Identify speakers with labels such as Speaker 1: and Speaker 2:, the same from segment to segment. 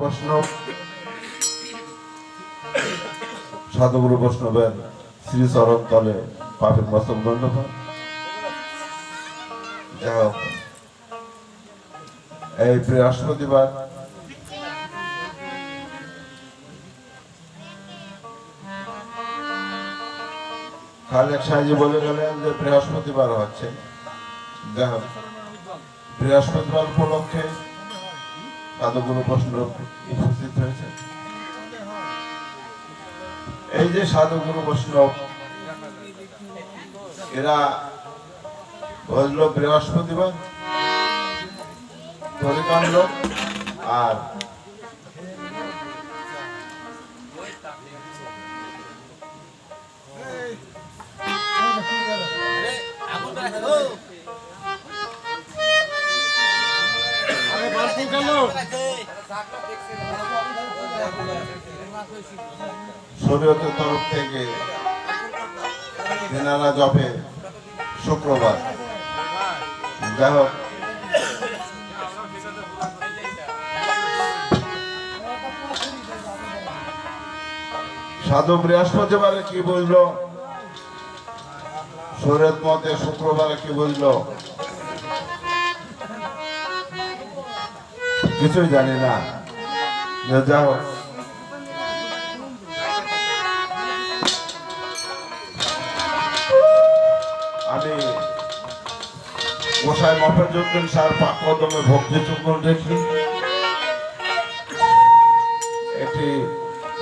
Speaker 1: বৈষ্ণব সাধুগুরু বৈষ্ণবের শ্রী চরণ তলে পাপের মস্তক দণ্ডপাত যাই এই বৃহস্পতিবার খালেক সাহেজি বলে গেলেন যে বৃহস্পতিবার হচ্ছে। যাই বৃহস্পতিবার উপলক্ষে সাধুগুরু প্রশ্ন উপস্থিত হয়েছে। এই যে সাধু গুরু বৈষ্ণব এরা বজল বৃহস্পতিবার আর শরীয়তের তরফ থেকে এনারা জবে শুক্রবার। যাই হোক। সাধু বৃহস্পতিবারে কি বলল? শরীয়ত মতে শুক্রবারে কি বলল? কিছুই জানি না। যে যা হোক আমি গোসাই মফেজুদ্দিন স্যার পাক কদমে ভক্তি চুকুন দেখি। একটি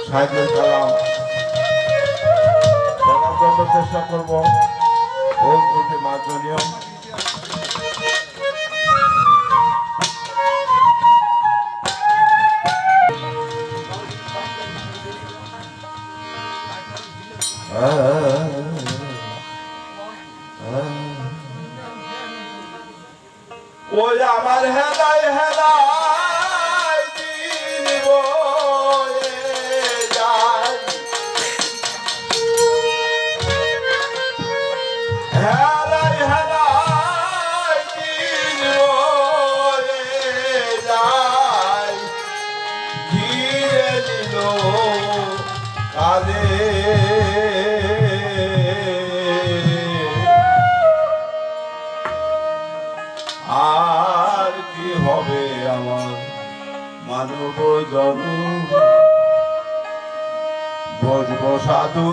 Speaker 1: সাহিত্যের কালাম। চেষ্টা করব ভুল ত্রুটি মার্জনীয় ওই আমার হেদায় হেদায়। বসব সাধু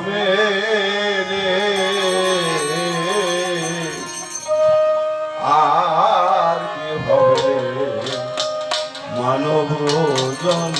Speaker 1: আর কি হবে? মানব জন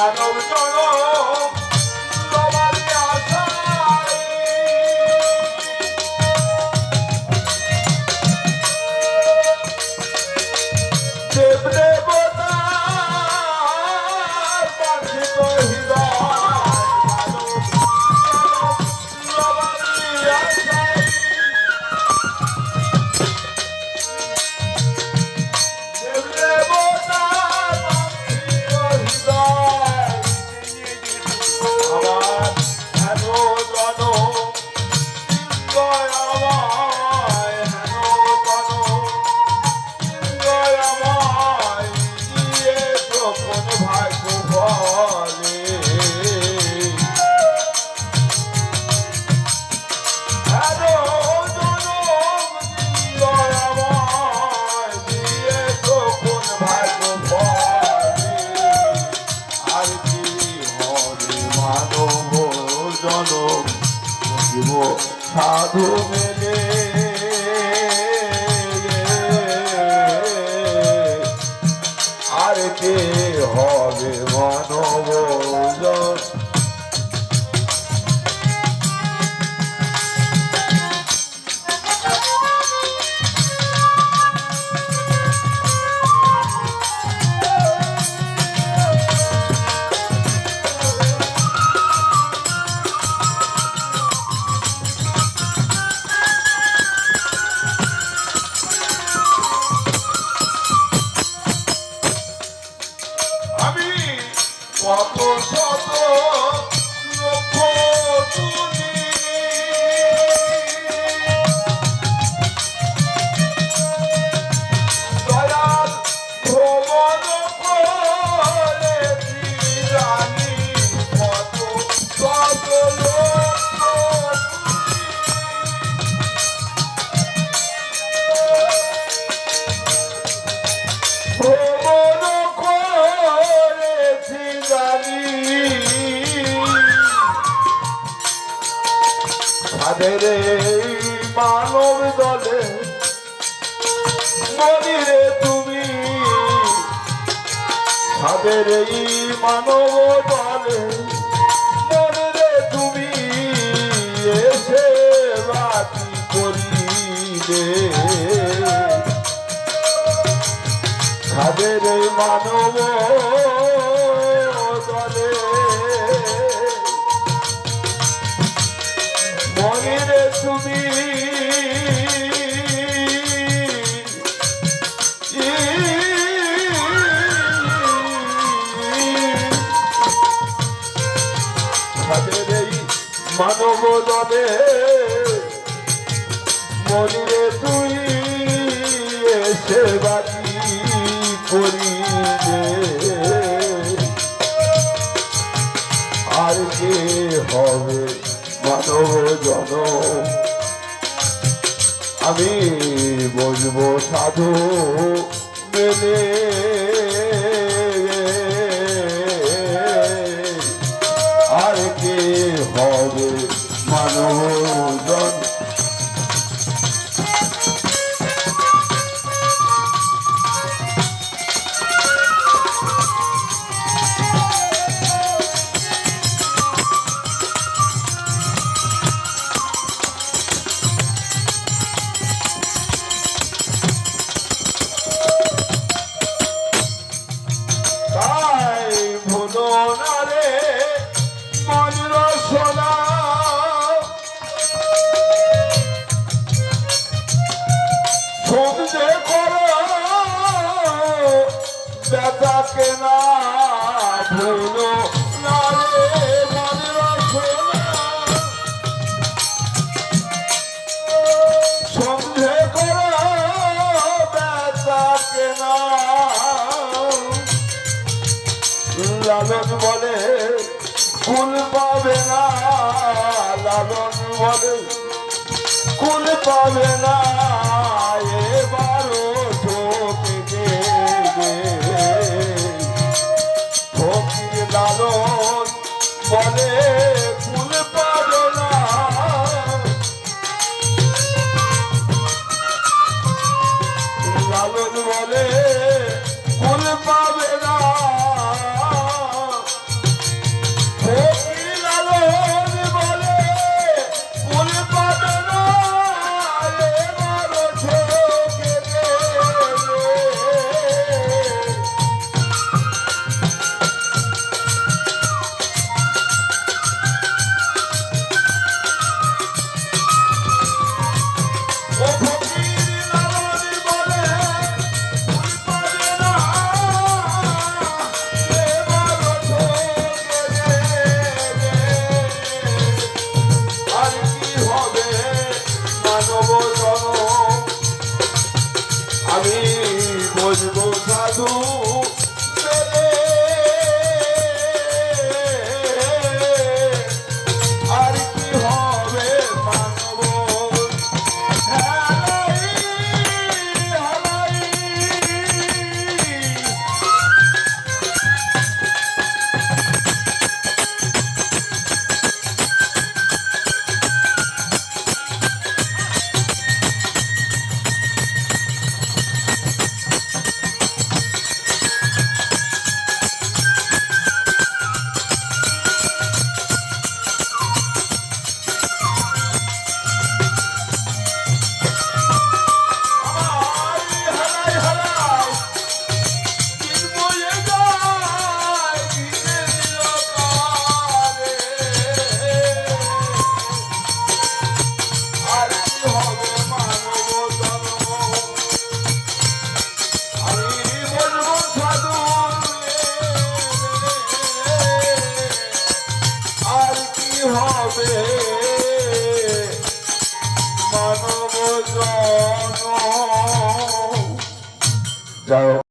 Speaker 1: I know what's going on. জনম জীব সাধু মেলে। কত শত এই মানব দলে মনিরে তুমি তাদের এই মানব দলে মনিরে তুমি এসে বাকি করিলে। তাদের এই মানব তুমি মানব দলে মনিরে তুই এসে আমি বসবো সাধু মেলে। কুল পাবে না, লালন বলে কুল পাবে না, এবারও ঠকে লালন বলে কুল পাবে বলে